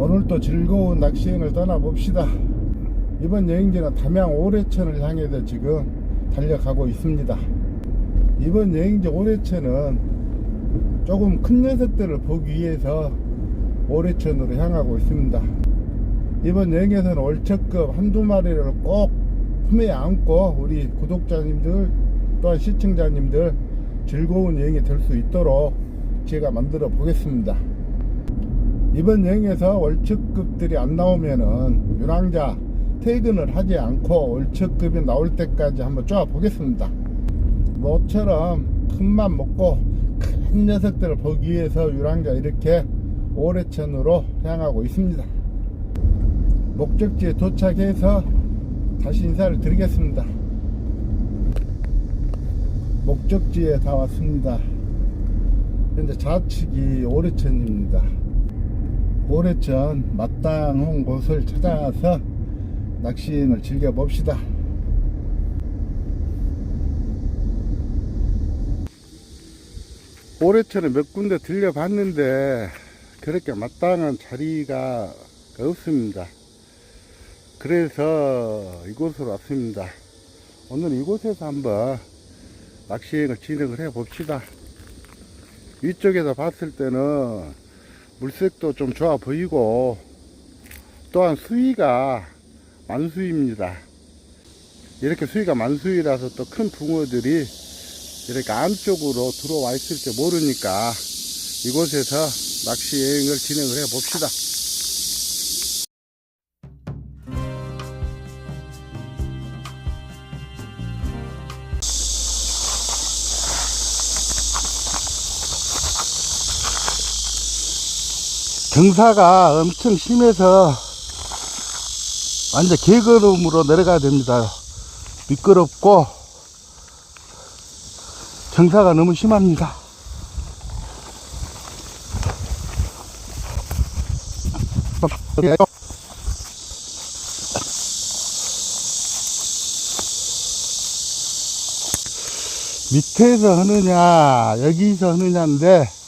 오늘도 즐거운 낚시행을 떠나봅시다. 이번 여행지는 담양 오래천을 향해서 지금 달려가고 있습니다. 이번 여행지 오래천은 조금 큰 녀석들을 보기 위해서 오래천으로 향하고 있습니다. 이번 여행에서는 월척급 한두 마리를 꼭 품에 안고 우리 구독자님들 또한 시청자님들 즐거운 여행이 될 수 있도록 제가 만들어 보겠습니다. 이번 여행에서 월척급들이 안 나오면은 유랑자 퇴근을 하지 않고 월척급이 나올 때까지 한번 쪼아 보겠습니다. 모처럼 큰맘 먹고 큰 녀석들을 보기 위해서 유랑자 이렇게 오래천으로 향하고 있습니다. 목적지에 도착해서 다시 인사를 드리겠습니다. 목적지에 다 왔습니다. 현재 좌측이 오래천입니다. 오래천 마땅한 곳을 찾아서 낚시인을 즐겨봅시다. 오래천에 몇 군데 들려봤는데 그렇게 마땅한 자리가 없습니다. 그래서 이곳으로 왔습니다. 오늘 이곳에서 한번 낚시행을 진행을 해 봅시다. 위쪽에서 봤을 때는 물색도 좀 좋아 보이고 또한 수위가 만수위입니다. 이렇게 수위가 만수위라서 또 큰 붕어들이 이렇게 안쪽으로 들어와 있을지 모르니까 이곳에서 낚시 여행을 진행을 해 봅시다. 경사가 엄청 심해서 완전 개걸음으로 내려가야 됩니다. 미끄럽고 경사가 너무 심합니다. 밑에서 하느냐 여기서 하느냐인데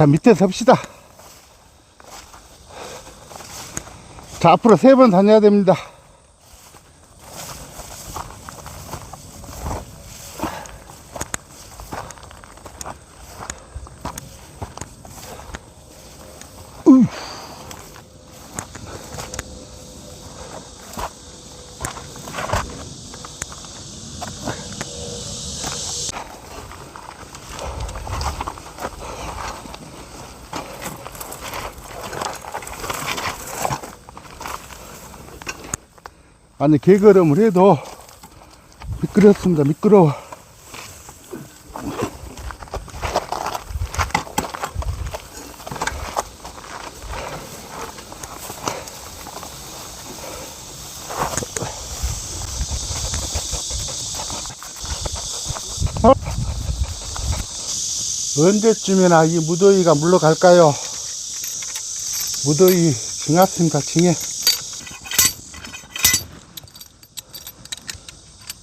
자 밑에 섭시다. 자 앞으로 세 번 다녀야 됩니다 아니 개걸음을 해도 미끄럽습니다 미끄러워 어? 언제쯤이나 이 무더위가 물러갈까요? 무더위 징하습니다 징해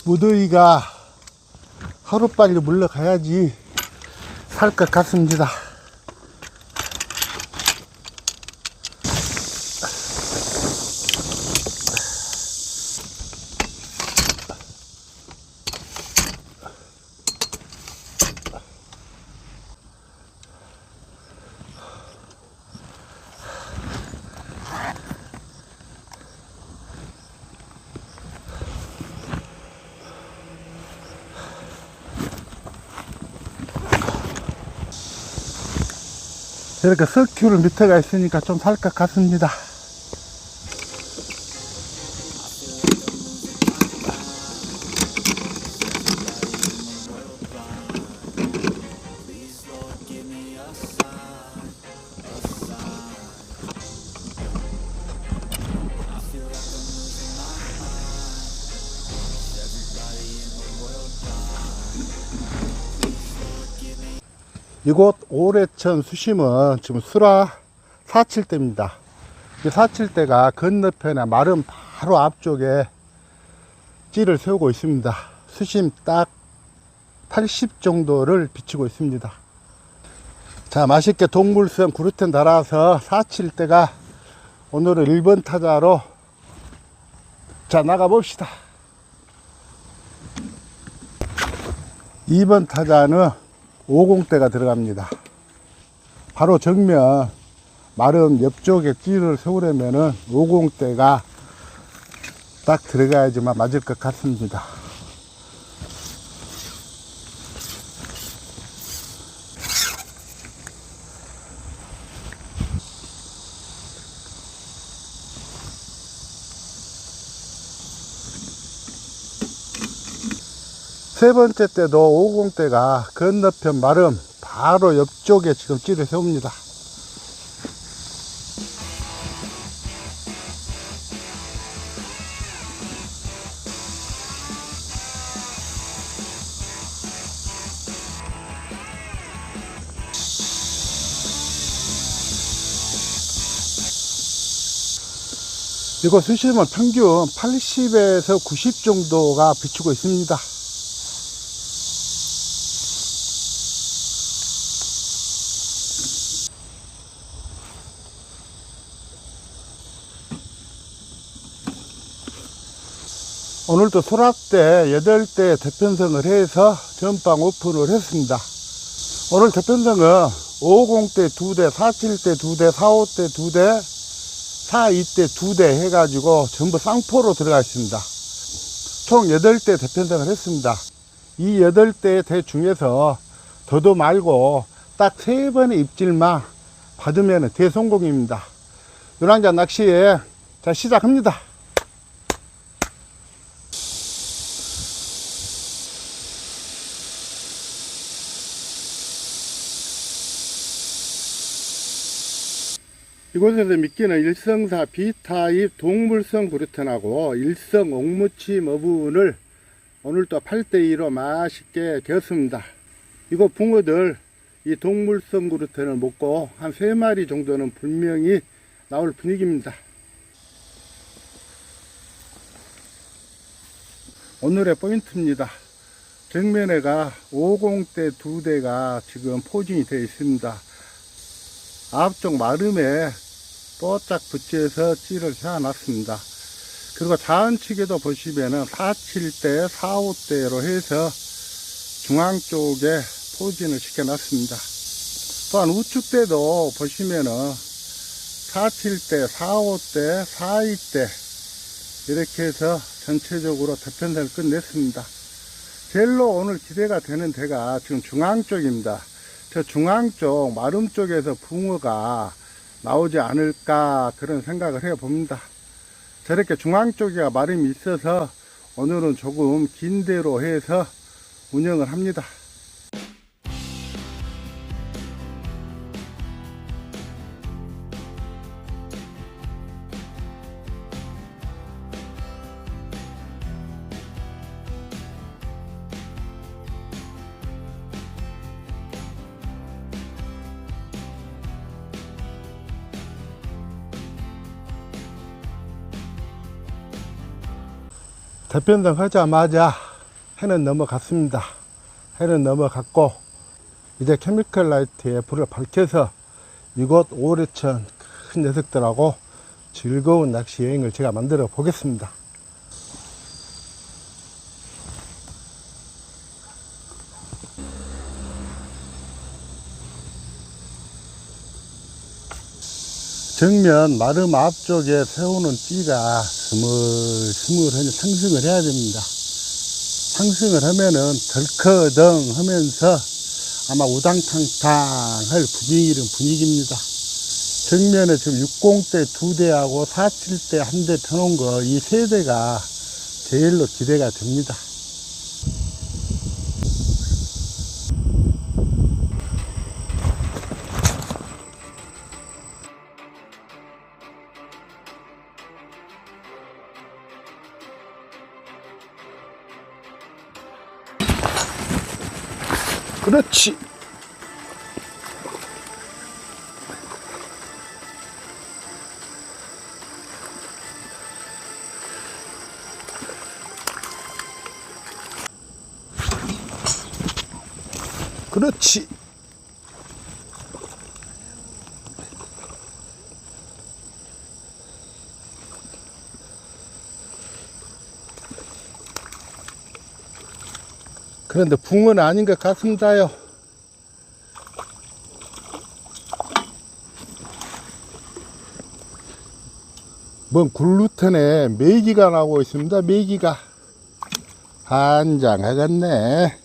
무더위가 하루빨리 물러가야지 살것 같습니다. 이렇게 석큐를 밑에가 있으니까 좀 살 것 같습니다. 이곳 오래천 수심은 지금 수라 4칠대입니다. 이 4칠대가 건너편에 마름 바로 앞쪽에 찌를 세우고 있습니다. 수심 딱 80 정도를 비추고 있습니다. 자, 맛있게 동물성 구루텐 달아서 사칠 때가 오늘은 1번 타자로 자, 나가봅시다. 2번 타자는 50대가 들어갑니다. 바로 정면 마름 옆쪽에 띠를 세우려면은 50대가 딱 들어가야지만 맞을 것 같습니다. 세 번째 때도 50대가 건너편 마름 바로 옆쪽에 지금 찌를 세웁니다. 이거 수심은 평균 80에서 90 정도가 비추고 있습니다. 오늘도 소랍대 8대 대편성을 해서 전방 오픈을 했습니다. 오늘 대편성은 50대 2대, 47대 2대, 45대 2대, 42대 2대 해가지고 전부 쌍포로 들어가 있습니다. 총 8대 대편성을 했습니다. 이 8대 대 중에서 더도 말고 딱 3번의 입질만 받으면 대성공입니다. 유랑자 낚시에 자 시작합니다. 이곳에서 미끼는 일성사 B타입 동물성 브루텐하고 일성 옥무침 어부분을 오늘 또 8대2로 맛있게 되었습니다. 이곳 붕어들 이 동물성 그루텐을 먹고 한 3마리 정도는 분명히 나올 분위기입니다. 오늘의 포인트입니다. 정면에가 50대 2대가 지금 포진이 되어 있습니다. 앞쪽 마름에 뽀짝 붙여서 찌를 세워놨습니다. 그리고 좌측에도 보시면은 47대, 45대로 해서 중앙 쪽에 포진을 시켜놨습니다. 또한 우측 대도 보시면은 47대, 45대, 42대 이렇게 해서 전체적으로 대편성을 끝냈습니다. 제일로 오늘 기대가 되는 데가 지금 중앙 쪽입니다. 저 중앙 쪽, 마름 쪽에서 붕어가 나오지 않을까 그런 생각을 해 봅니다. 저렇게 중앙 쪽에 마름이 있어서 오늘은 조금 긴 대로 해서 운영을 합니다. 대편성 하자마자 해는 넘어갔습니다. 해는 넘어갔고 이제 케미컬 라이트에 불을 밝혀서 이곳 오래천 큰 녀석들하고 즐거운 낚시 여행을 제가 만들어 보겠습니다. 정면 마름 앞쪽에 세우는 띠가 스물스물하게 상승을 해야 됩니다. 상승을 하면은 덜커덩 하면서 아마 우당탕탕 할 분위기는 분위기입니다. 정면에 지금 60대 두 대하고 47대 한 대 펴놓은 거 이 세 대가 제일로 기대가 됩니다. 그렇지. 그렇지. 그런데 붕어는 아닌 것 같습니다요. 뭔 글루텐에 메기가 나오고 있습니다. 메기가 한장 하겠네.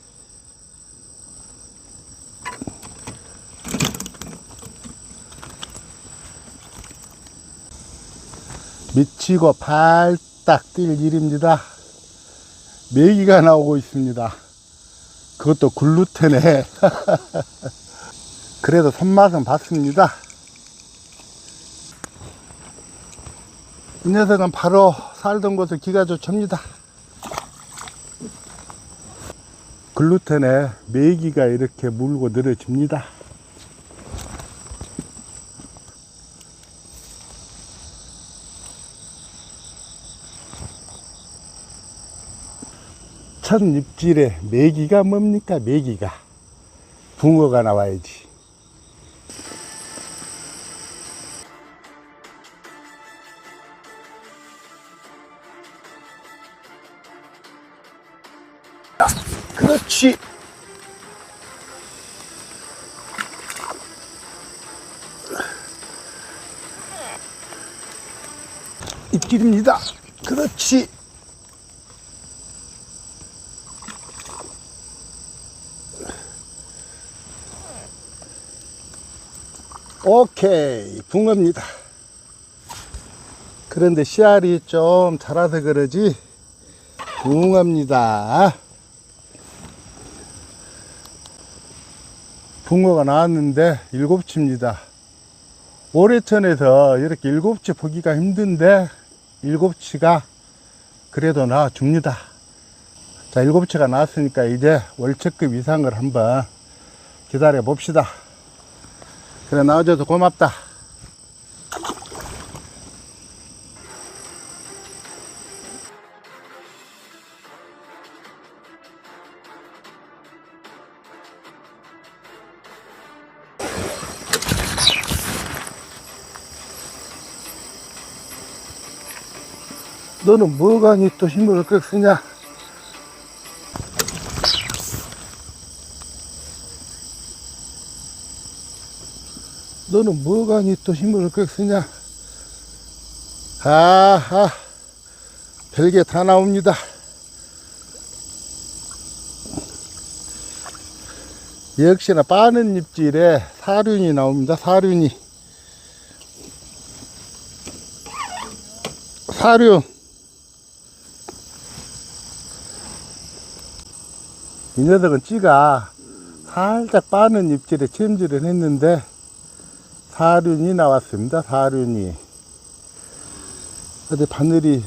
미치고 발딱 뛸 일입니다. 메기가 나오고 있습니다. 그것도 글루텐에. 그래도 손맛은 봤습니다. 이 녀석은 바로 살던 곳을 기가 좋습니다. 글루텐에 메기가 이렇게 물고 늘어집니다. 첫 입질에 메기가 뭡니까? 메기가. 붕어가 나와야지. 그렇지. 입질입니다. 그렇지. 오케이. 붕어입니다. 그런데 씨알이 좀 자라서 그러지. 붕어입니다. 붕어가 나왔는데 일곱치입니다. 올해천에서 이렇게 일곱치 보기가 힘든데 일곱치가 그래도 나와 줍니다. 자, 일곱치가 나왔으니까 이제 월척급 이상을 한번 기다려 봅시다. 그래, 나와줘서 고맙다. 너는 뭐가 니 또 힘을 끄 쓰냐? 너는 뭐가 니 또 힘을 끄 쓰냐? 아하, 별게 다 나옵니다. 역시나 빠는 입질에 사륜이 나옵니다. 사륜이. 사륜. 이 녀석은 찌가 살짝 빠는 입질에 챔질을 했는데 사륜이 나왔습니다. 사륜이. 근데 바늘이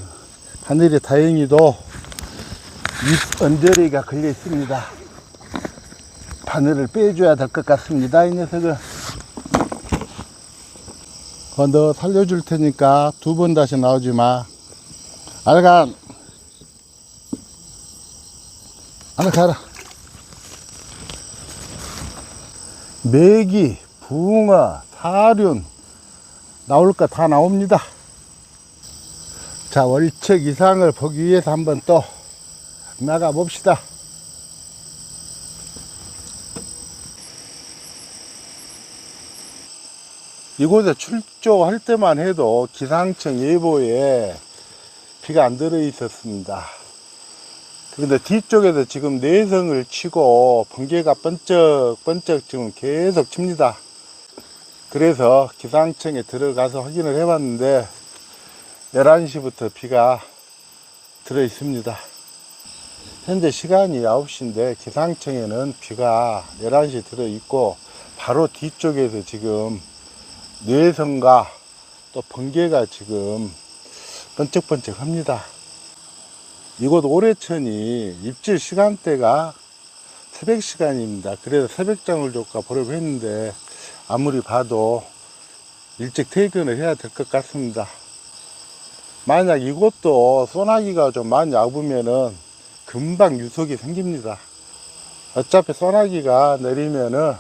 바늘이 다행히도 윗 언저리가 걸려 있습니다. 바늘을 빼줘야 될 것 같습니다. 이 녀석은. 어, 너 살려줄 테니까 두 번 다시 나오지 마. 알가. 하나 가라. 메기, 붕어, 사륜 나올 거다 나옵니다. 자, 월척 이상을 보기 위해서 한번 또 나가 봅시다. 이곳에 출조할 때만 해도 기상청 예보에 비가 안 들어 있었습니다. 그런데 뒤쪽에서 지금 내성을 치고 번개가 번쩍 번쩍 지금 계속 칩니다. 그래서 기상청에 들어가서 확인을 해봤는데 11시부터 비가 들어 있습니다. 현재 시간이 9시인데 기상청에는 비가 11시 들어 있고 바로 뒤쪽에서 지금 뇌성과 또 번개가 지금 번쩍번쩍 합니다. 이곳 오래천이 입질 시간대가 새벽 시간입니다. 그래서 새벽장을 줄까 보려고 했는데 아무리 봐도 일찍 퇴근을 해야 될 것 같습니다. 만약 이곳도 소나기가 좀 많이 아프면은 금방 유속이 생깁니다. 어차피 소나기가 내리면은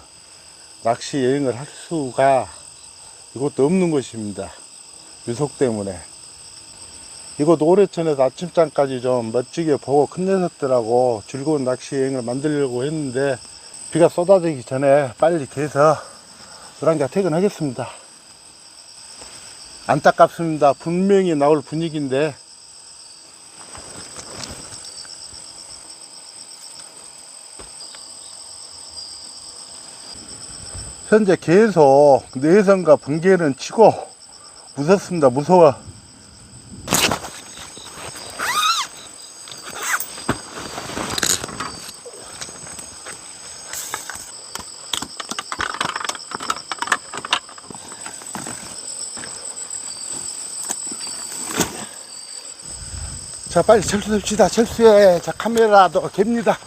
낚시 여행을 할 수가 이것도 없는 것입니다. 유속 때문에. 이곳 오래천에서 아침잠까지 좀 멋지게 보고 큰 녀석들하고 즐거운 낚시 여행을 만들려고 했는데 비가 쏟아지기 전에 빨리 개서 노랑자 퇴근하겠습니다. 안타깝습니다. 분명히 나올 분위기인데 현재 계속 내성과 번개는 치고 무섭습니다. 무서워. 자 빨리 철수합시다. 철수해. 자 카메라도 갭니다